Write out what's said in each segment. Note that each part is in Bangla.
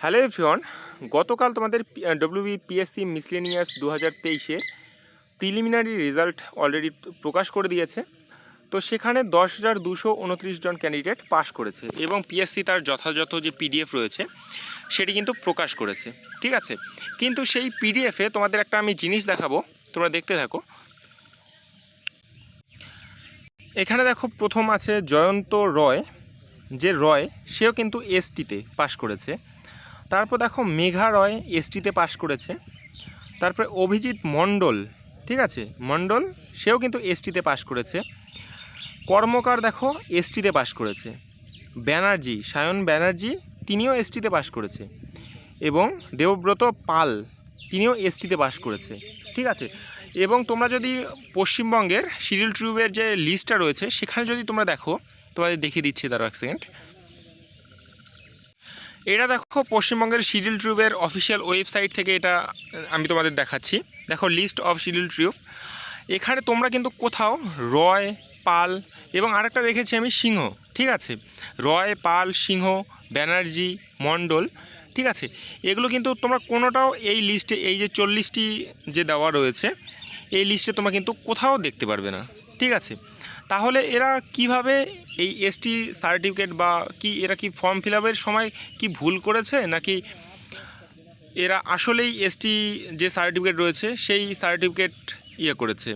হ্যালো এভরিওয়ান গতকাল তোমাদের ডব্লিউবি পিএসসি মিসলেনিয়াস দু হাজার তেইশে প্রিলিমিনারি রেজাল্ট অলরেডি প্রকাশ করে দিয়েছে। তো সেখানে দশ হাজার দুশো উনত্রিশ জন ক্যান্ডিডেট পাশ করেছে এবং পিএসসি তার যথাযথ যে পিডিএফ রয়েছে, সেটি কিন্তু প্রকাশ করেছে। ঠিক আছে? কিন্তু সেই পিডিএফে তোমাদের একটা আমি জিনিস দেখাবো, তোমরা দেখতে থাকো। এখানে দেখো, প্রথম আছে জয়ন্ত রয়, যে রয়, সেও কিন্তু এসটিতে পাশ করেছে। তারপর দেখো মেঘা রয় এসটিতে পাশ করেছে। তারপরে অভিজিৎ মণ্ডল, ঠিক আছে? মণ্ডল, সেও কিন্তু এসটিতে পাশ করেছে। কর্মকার দেখো এসটিতে পাশ করেছে। ব্যানার্জি, সায়ন ব্যানার্জি, তিনিও এসটিতে পাশ করেছে। এবং দেবব্রত পাল, তিনিও এসটিতে পাশ করেছে। ঠিক আছে? এবং তোমরা যদি পশ্চিমবঙ্গের শিডিউল ট্রিউবের যে লিস্টটা রয়েছে, সেখানে যদি তোমরা দেখো, তোমাদের দেখিয়ে দিচ্ছি দাঁড়ো এক সেকেন্ড এটা দেখো পশ্চিমবঙ্গের শিডিউল ট্রিউবের অফিসিয়াল ওয়েবসাইট থেকে এটা আমি তোমাদের দেখাচ্ছি। দেখো লিস্ট অফ শিডিউল ট্রিউব এখানে তোমরা কিন্তু কোথাও রয়, পাল এবং আরেকটা দেখেছি আমি সিংহ, ঠিক আছে? রয়, পাল, সিংহ, ব্যানার্জি, মণ্ডল, ঠিক আছে? এগুলো কিন্তু তোমরা কোনোটাও এই লিস্টে এই যে চল্লিশটি যে দেওয়া রয়েছে, এই লিস্টে তোমরা কিন্তু কোথাও দেখতে পারবে না, ঠিক আছে? তাহলে এরা কীভাবে এই এসটি সার্টিফিকেট বা কি এরা কি ফর্ম ফিল সময় কি ভুল করেছে? নাকি এরা আসলেই এসটি যে সার্টিফিকেট রয়েছে, সেই সার্টিফিকেট ইয়ে করেছে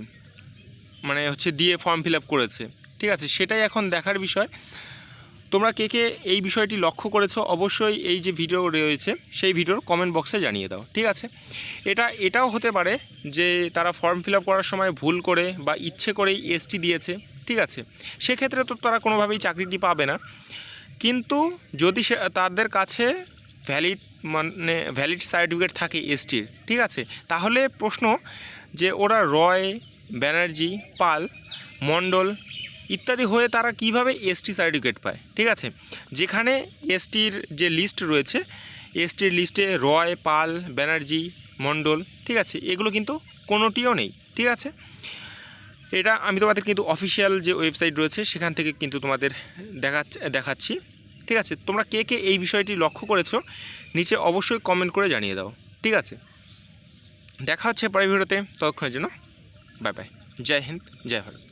মানে হচ্ছে দিয়ে ফর্ম ফিল করেছে। ঠিক আছে, সেটাই এখন দেখার বিষয়। তোমরা কে কে এই বিষয়টি লক্ষ্য করেছ, অবশ্যই এই যে ভিডিও রয়েছে, সেই ভিডিওর কমেন্ট বক্সে জানিয়ে দাও। ঠিক আছে? এটা, এটাও হতে পারে যে তারা ফর্ম ফিল করার সময় ভুল করে বা ইচ্ছে করেই এসটি দিয়েছে। ঠিক আছে? সেক্ষেত্রে তো তারা কোনোভাবেই চাকরিটি পাবে না। কিন্তু যদি সে, তাদের কাছে ভ্যালিড মানে ভ্যালিড সার্টিফিকেট থাকে এসটির ঠিক আছে? তাহলে প্রশ্ন যে ওরা রয়, ব্যানার্জি, পাল, মণ্ডল ইত্যাদি হয়ে তারা কীভাবে এসটি সার্টিফিকেট পায়, ঠিক আছে? যেখানে এসটির যে লিস্ট রয়েছে এসটির লিস্টে রয়, পাল, ব্যানার্জি, মণ্ডল, ঠিক আছে? এগুলো কিন্তু কোনোটিও নেই, ঠিক আছে? এটা আমি তোমাদের কিন্তু অফিসিয়াল যে ওয়েবসাইট রয়েছে, সেখান থেকে কিন্তু তোমাদের দেখা দেখাচ্ছি। ঠিক আছে? তোমরা কে কে এই বিষয়টি লক্ষ্য করেছ, নিচে অবশ্যই কমেন্ট করে জানিয়ে দাও। ঠিক আছে? দেখা হচ্ছে পরের ভিডিওতে। ততক্ষণের জন্য বাই বাই জয় হিন্দ, জয় ভারত।